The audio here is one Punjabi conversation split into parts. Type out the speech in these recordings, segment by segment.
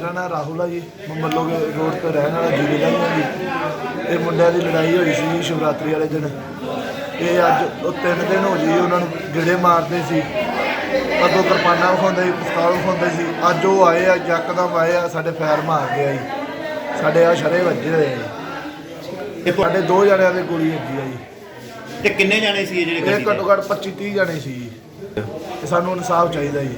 ਮੇਰਾ ਨਾਮ ਰਾਹੁਲ ਆ ਜੀ। ਮੈਂ ਮੱਲੋਗੇ ਰੋਡ ਤੇ ਰਹਿਣ ਵਾਲਾ ਜੀਰੇ ਦਾ ਜੀ। ਇਹ ਮੁੰਡਿਆਂ ਦੀ ਲੜਾਈ ਹੋਈ ਸੀ ਜੀ ਸ਼ਿਵਰਾਤਰੀ ਵਾਲੇ ਦਿਨ। ਇਹ ਅੱਜ ਉਹ ਤਿੰਨ ਦਿਨ ਹੋ ਜੀ ਉਹਨਾਂ ਨੂੰ ਗਿੜੇ ਮਾਰਦੇ ਸੀ। ਅੱਗੋਂ ਕਿਰਪਾਨਾਂ ਵਿਖਾਉਂਦੇ ਸੀ ਪਿਸਤੌਲ ਵਿਖਾਉਂਦੇ ਸੀ। ਅੱਜ ਉਹ ਆਏ ਆ ਯਕਦਮ ਆਏ ਆ ਸਾਡੇ ਫੈਰ ਮਾਰ ਗਿਆ ਜੀ। ਸਾਡੇ ਆ ਸ਼ਰੇ ਵੱਜੇ ਹੋਏ ਆ ਜੀ। ਤੇ ਤੁਹਾ- ਸਾਡੇ ਦੋ ਜਣਿਆਂ ਦੇ ਗੋਲੀ ਵੱਜੀ ਆ ਜੀ। ਤੇ ਕਿੰਨੇ ਜਾਣੇ ਸੀ ਇਹ ਜਿਹੜੇ ਇਹ ਘੱਟੋ ਤੇ? ਘੱਟ 25 30 ਜਣੇ ਸੀ ਜੀ। ਤੇ ਸਾਨੂੰ ਇਨਸਾਫ ਚਾਹੀਦਾ ਜੀ।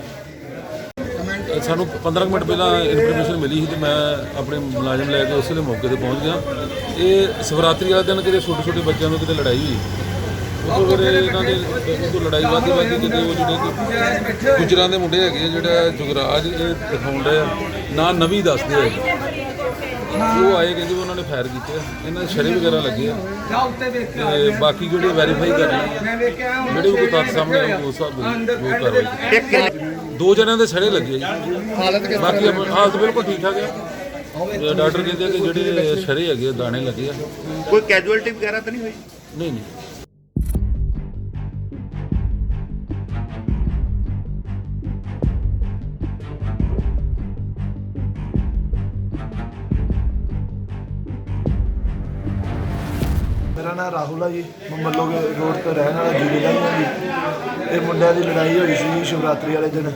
ਸਾਨੂੰ 15 ਮਿੰਟ ਪਹਿਲਾਂ ਇਨਫੋਰਮੇਸ਼ਨ ਮਿਲੀ ਸੀ ਤੇ ਮੈਂ ਆਪਣੇ ਮੁਲਾਜ਼ਮ ਲੈ ਕੇ ਉਸੇ ਵੇਲੇ ਮੌਕੇ ਤੇ ਪਹੁੰਚ ਗਿਆ। ਇਹ ਸ਼ਿਵਰਾਤਰੀ ਵਾਲੇ ਦਿਨ ਕਿਤੇ ਛੋਟੇ ਛੋਟੇ ਬੱਚਿਆਂ ਨੂੰ ਕਿਤੇ ਲੜਾਈ ਹੋਈ। ਉਦੋਂ ਫਿਰ ਇਹਨਾਂ ਦੇ ਉਦੋਂ ਲੜਾਈ ਵੱਧਦੀ ਵੱਧਦੀ ਕਿਤੇ ਉਹ ਜਿਹੜੇ ਕਿ ਗੁਜਰਾਂ ਦੇ ਮੁੰਡੇ ਹੈਗੇ ਆ, ਜਿਹੜਾ ਜੁਗਰਾਜ ਇਹ ਦਿਖਾਉਂਦੇ ਆ। ਨਾ ਨਵੀਂ ਦੱਸਦੇ ਆ। ਉਹ ਆਏ ਕਿ ਉਹਨਾਂ ਨੇ ਫਾਇਰ ਕੀਤੇ ਆ। ਇਹਨਾਂ ਦੇ ਸ਼ਰੇ ਵਗੈਰਾ ਲੱਗੇ ਆ। ਤੇ ਬਾਕੀ ਜਿਹੜੇ ਵੈਰੀਫਾਈ ਕਰ ਰਹੇ ਆ ਜਿਹੜੇ ਵੀ ਕੋਈ ਤੱਥ ਸਾਹਮਣੇ ਆਉਣ ਉਸ ਹਿਸਾਬ ਨਾਲ ਉਹ। ਇੱਕ ਕਿੰਨੇ- ਦੋ ਜਣਿਆਂ ਦੇ ਸੜੇ ਲੱਗੇ ਜੀ। ਹਾਲਤ ਕਿਸ ਬਾਕੀ ਹਾਲਤ ਬਿਲਕੁਲ ਠੀਕ ਠਾਕ ਹੈ ਤੇ ਡਾਕਟਰ ਕਹਿੰਦੇ ਆ ਕਿ ਜਿਹੜੇ ਸ਼ਰੇ ਹੈਗੇ ਆ, ਦਾਣੇ ਲੱਗੇ ਆ। ਕੋਈ ਕੈਜੂਅਲਟੀ ਵਗੈਰਾ ਤਾਂ ਨਹੀਂ ਹੋਈ? ਨਹੀਂ ਨਹੀਂ। ਮੇਰਾ ਨਾਮ ਰਾਹੁਲ ਆ ਜੀ। ਮੈਂ ਮੱਲੋਗੇ ਰੋਡ ਤੇ ਰਹਿਣ ਵਾਲਾ ਜੀਰੇ ਦਾ ਹਾਂ ਜੀ। ਇਹ ਮੁੰਡਿਆਂ ਦੀ ਲੜਾਈ ਹੋਈ ਸੀ ਜੀ ਸ਼ਿਵਰਾਤਰੀ ਵਾਲੇ ਦਿਨ।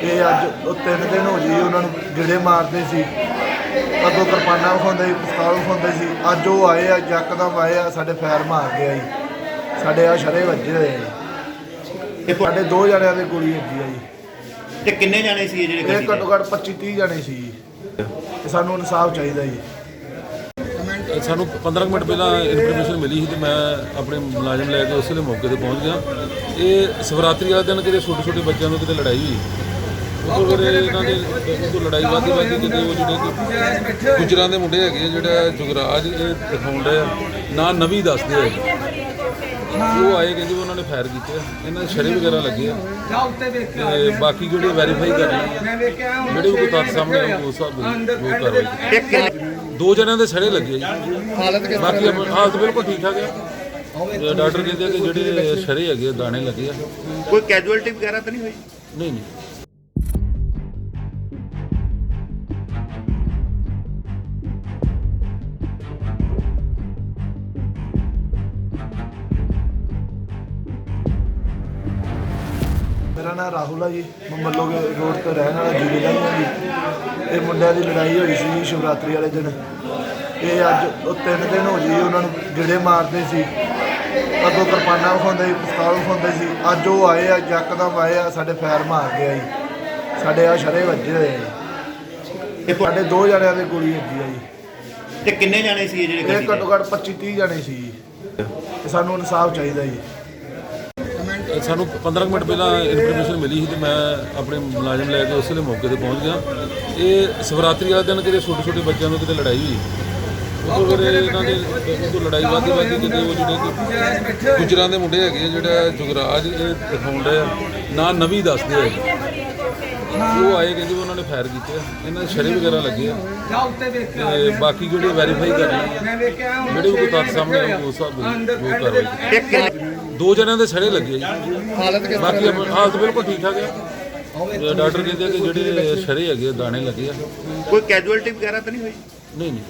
ਇਹ ਅੱਜ ਉਹ ਤਿੰਨ ਦਿਨ ਹੋ ਜੀ ਉਹਨਾਂ ਨੂੰ ਗਿੜੇ ਮਾਰਦੇ ਸੀ। ਅੱਗੋਂ ਕਿਰਪਾਨਾਂ ਵਿਖਾਉਂਦੇ ਸੀ ਪਿਸਤੌਲ ਵਿਖਾਉਂਦੇ ਸੀ। ਅੱਜ ਉਹ ਆਏ ਆ ਯਕਦਮ ਆਏ ਆ ਸਾਡੇ ਫੈਰ ਮਾਰ ਗਿਆ ਜੀ। ਸਾਡੇ ਆ ਸ਼ਰੇ ਵੱਜੇ ਹੋਏ ਆ ਜੀ। ਤੇ ਤੁਹਾ- ਸਾਡੇ ਦੋ ਜਣਿਆਂ ਦੇ ਗੋਲੀ ਵੱਜੀ ਆ ਜੀ। ਤੇ ਕਿੰਨੇ ਜਾਣੇ ਸੀ ਇਹ ਜਿਹੜੇ ਇਹ ਤੇ? ਘੱਟੋ ਘੱਟ 25 30 ਜਣੇ ਸੀ ਜੀ। ਤੇ ਸਾਨੂੰ ਇਨਸਾਫ ਚਾਹੀਦਾ ਜੀ। ਸਾਨੂੰ 15 ਕੁ ਮਿੰਟ ਪਹਿਲਾਂ ਇਨਫੋਰਮੇਸ਼ਨ ਮਿਲੀ ਸੀ ਤੇ ਮੈਂ ਆਪਣੇ ਮੁਲਾਜ਼ਮ ਲੈ ਕੇ ਉਸੇ ਵੇਲੇ ਮੌਕੇ ਤੇ ਪਹੁੰਚ ਗਿਆ। ਇਹ ਸ਼ਿਵਰਾਤਰੀ ਵਾਲੇ ਦਿਨ ਕਿਤੇ ਛੋਟੇ ਛੋਟੇ ਬੱਚਿਆਂ ਨੂੰ ਕਿਤੇ ਲੜਾਈ ਹੋਈ। ਉਦੋਂ ਫਿਰ ਇਹਨਾਂ ਦੇ ਉਦੋਂ ਲੜਾਈ ਵੱਧਦੀ ਵੱਧਦੀ ਕਿਤੇ ਉਹ ਜਿਹੜੇ ਗੁਜਰਾਂ ਦੇ ਮੁੰਡੇ ਹੈਗੇ ਆ, ਜਿਹੜਾ ਜੁਗਰਾਜ ਇਹ ਦਿਖਾਉਂਦੇ ਆ ਨਾ ਨਵੀਂ ਦੱਸਦੇ ਆ। ਉਹ ਆਏ ਕਿ ਉਹਨਾਂ ਨੇ ਫਾਇਰ ਕੀਤੇ ਇਹਨਾਂ ਸ਼ਰੇ ਵਗੈਰਾ ਲੱਗੇ ਆ। ਤੇ ਬਾਕੀ ਜਿਹੜੇ ਵੈਰੀਫਾਈ ਕਰ ਰਹੇ ਆ ਜਿਹੜੇ ਵੀ ਕੋਈ ਤੱਥ ਸਾਹਮਣੇ ਉਸ ਹਿਸਾਬ ਨਾਲ ਉਹ ਕਾਰਵਾਈ ਕੀਤੀ। ਦੋ ਜਣਿਆਂ ਦੇ ਸੜੇ ਲੱਗੇ ਜੀ। ਹਾਲਤ ਕਿਸ ਬਾਕੀ ਹਾਲਤ ਬਿਲਕੁਲ ਠੀਕ ਠਾਕ ਹੈ। ਡਾਕਟਰ ਕਹਿੰਦੇ ਆ ਕਿ ਜਿਹੜੇ ਸ਼ਰੇ ਹੈਗੇ ਆ, ਦਾਣੇ ਲੱਗੇ ਆ। ਕੋਈ ਕੈਜੂਅਲਟੀ ਵਗੈਰਾ ਤਾਂ ਨਹੀਂ ਹੋਈ? ਨਹੀਂ ਨਹੀਂ। ਮੇਰਾ ਨਾਮ ਰਾਹੁਲ ਆ ਜੀ। ਮੈਂ ਮੱਲੋਗੇ ਰੋਡ ਤੇ ਰਹਿਣ ਵਾਲਾ ਜੀਰੇ ਦਾ ਹਾਂ ਜੀ। ਇਹ ਮੁੰਡਿਆਂ ਦੀ ਲੜਾਈ ਹੋਈ ਸੀ ਜੀ ਸ਼ਿਵਰਾਤਰੀ ਵਾਲੇ ਦਿਨ। ਇਹ ਅੱਜ ਉਹ ਤਿੰਨ ਦਿਨ ਹੋ ਜੀ ਉਹਨਾਂ ਨੂੰ ਗਿੜੇ ਮਾਰਦੇ ਸੀ। ਅੱਗੋਂ ਕਿਰਪਾਨਾਂ ਵਿਖਾਉਂਦੇ ਸੀ ਪਿਸਤੌਲ ਵਿਖਾਉਂਦੇ ਸੀ। ਅੱਜ ਉਹ ਆਏ ਆ ਯਕਦਮ ਆਏ ਆ ਸਾਡੇ ਫੈਰ ਮਾਰ ਗਿਆ ਜੀ। ਸਾਡੇ ਆ ਸ਼ਰੇ ਵੱਜੇ ਹੋਏ ਆ ਤੁਹਾ- ਸਾਡੇ ਦੋ ਜਣਿਆਂ ਦੇ ਗੋਲੀ ਵੱਜੀ ਆ ਜੀ। ਤੇ ਕਿੰਨੇ ਜਾਣੇ ਸੀ ਇਹ ਜਿਹੜੇ ਇਹ? ਘੱਟੋ ਘੱਟ 25 30 ਜਣੇ ਸੀ ਜੀ। ਤੇ ਸਾਨੂੰ ਇਨਸਾਫ ਚਾਹੀਦਾ ਜੀ। ਸਾਨੂੰ 15 ਕੁ ਮਿੰਟ ਪਹਿਲਾਂ ਇਨਫੋਰਮੇਸ਼ਨ ਮਿਲੀ ਸੀ ਤੇ ਮੈਂ ਆਪਣੇ ਮੁਲਾਜ਼ਮ ਲੈ ਕੇ ਉਸੇ ਵੇਲੇ ਮੌਕੇ ਤੇ ਪਹੁੰਚ ਗਿਆ। ਇਹ ਸ਼ਿਵਰਾਤਰੀ ਵਾਲੇ ਦਿਨ ਕਿਤੇ ਛੋਟੇ ਛੋਟੇ ਬੱਚਿਆਂ ਨੂੰ ਕਿਤੇ ਲੜਾਈ ਹੋਈ। ਉਹ ਫਿਰ ਇਹਨਾਂ ਦੇ ਉਦੋਂ ਲੜਾਈ ਵੱਧਦੀ ਵੱਧਦੀ ਕਿਤੇ ਉਹ ਜਿਹੜੇ ਗੁਜਰਾਂ ਦੇ ਮੁੰਡੇ ਹੈਗੇ ਆ, ਜਿਹੜਾ ਜੁਗਰਾਜ ਇਹ ਦਿਖਾਉਂਦੇ ਆ। ਨਾ ਨਵੀਂ ਦੱਸਦੇ ਆ। ਉਹ ਆਏ ਕਿ ਉਹਨਾਂ ਨੇ ਫਾਇਰ ਕੀਤੇ ਆ। ਇਹਨਾਂ ਦੇ ਸ਼ਰੇ ਵਗੈਰਾ ਲੱਗੇ ਆ। ਤੇ ਬਾਕੀ ਜਿਹੜੇ ਵੈਰੀਫਾਈ ਕਰ ਰਹੇ ਆ ਜਿਹੜੇ ਵੀ ਕੋਈ ਤੱਥ ਸਾਹਮਣੇ ਆਉਣ ਉਸ ਹਿਸਾਬ ਨਾਲ ਉਹ ਕਾਰਵਾਈ ਕੀਤੀ। ਦੋ ਜਣਿਆਂ ਦੇ ਸੜੇ ਲੱਗੇ ਜੀ। ਹਾਲਤ ਕਿਸ ਬਾਕੀ ਹਾਲਤ ਬਿਲਕੁਲ ਠੀਕ ਠਾਕ ਹੈ ਡਾਕਟਰ ਕਹਿੰਦੇ ਆ ਕਿ ਜਿਹੜੇ ਸ਼ਰੇ ਹੈਗੇ ਆ, ਦਾਣੇ ਲੱਗੇ ਆ। ਕੋਈ ਕੈਜੂਅਲਟੀ ਵਗੈਰਾ ਤਾਂ ਨਹੀਂ ਹੋਈ? ਨਹੀਂ ਨਹੀਂ।